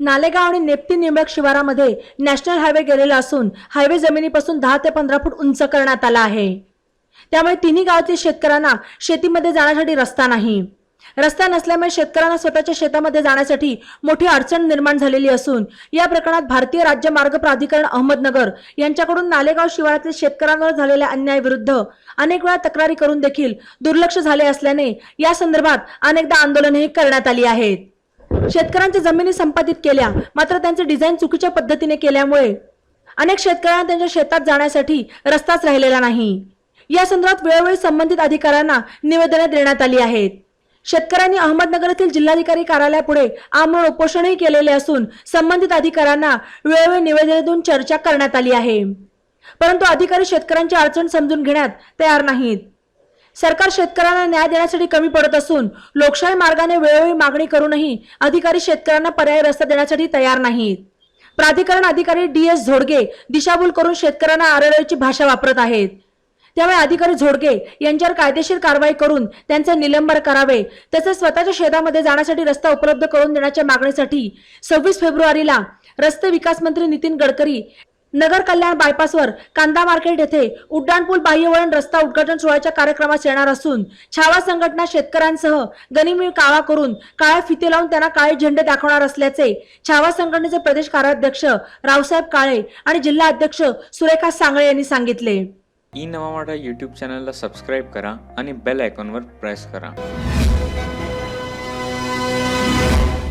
नालेगाव आणि Nepti निंबक शिवारामध्ये national highway गेलेला असून हायवे जमिनीपासून दहा ते पंधरा फूट उंच करण्यात आला आहे. त्यामुळे तिन्ही गावातील शेतकऱ्यांना शेतीमध्ये जाण्यासाठी रस्ता नाही. रस्ता नसल्यामुळे शेतकऱ्यांना स्वतःच्या शेतामध्ये जाण्यासाठी मोठी अडचण निर्माण झालेली असून या प्रकरणात भारतीय राज्य मार्ग प्राधिकरण अहमदनगर यांच्याकडून नालेगाव शिवारातील शेतकऱ्यांवर झालेल्या अन्यायाविरुद्ध अनेक वेळा तक्रारी करून देखील दुर्लक्ष झाले असल्याने या संदर्भात अनेकदा आंदोलनही करण्यात आली आहेत शेतकऱ्यांच्या जमिनी संपादित केल्या. मात्र त्यांचे डिझाईन चुकीच्या पद्धतीने केल्यामुळे अनेक शेतकऱ्यांना त्यांच्या शेतात जाण्यासाठी रस्ताच राहिलेला नाही. या संदर्भात वेळोवेळी संबंधित अधिकाऱ्यांना निवेदने देण्यात आली आहेत. शेतकऱ्यांनी अहमदनगर येथील जिल्हाधिकारी कार्यालयापुढे आमरण उपोषणही केलेले असून संबंधित अधिकाऱ्यांना वेळोवेळी निवेदने देऊन चर्चा करण्यात आली आहे. परंतु अधिकारी शेतकऱ्यांची अडचण समजून घेण्यात तयार नाहीत. सरकार शेतकऱ्यांना न्याय देण्यासाठी कमी पडत असून लोकशाही मार्गाने वेळोवेळी मागणी करूनही अधिकारी शेतकऱ्यांना पर्यायी रस्ता देण्यासाठी तयार नाहीत. प्राधिकरण अधिकारी डी एस झोडगे दिशाभूल करून शेतकऱ्यांना आरळीची भाषा वापरत आहेत. त्यामुळे अधिकारी झोडगे यांच्यावर कायदेशीर कारवाई करून त्यांचे निलंबन करावे तसेच स्वतःच्या शेतामध्ये जाण्यासाठी रस्ता उपलब्ध करून देण्याच्या मागणीसाठी सव्वीस फेब्रुवारीला रस्ते विकास मंत्री नितीन गडकरी नगर कल्याण बायपासवर कांदा मार्केट येथे उड्डाणपूल बाह्यवळण रस्ता उद्घाटन सोहळ्याच्या कार्यक्रमास येणार असून छावा संघटना शेतकऱ्यांसह गनिमी काळा करून काळ्या फिते लावून त्यांना काळे झेंडे दाखवणार असल्याचे छावा संघटनेचे प्रदेश कार्याध्यक्ष रावसाहेब काळे आणि जिल्हा अध्यक्ष सुरेखा सांगळे यांनी सांगितले. ई नवा मराठा युट्यूब चॅनलला सबस्क्राईब करा आणि बेल आयकॉनवर प्रेस करा.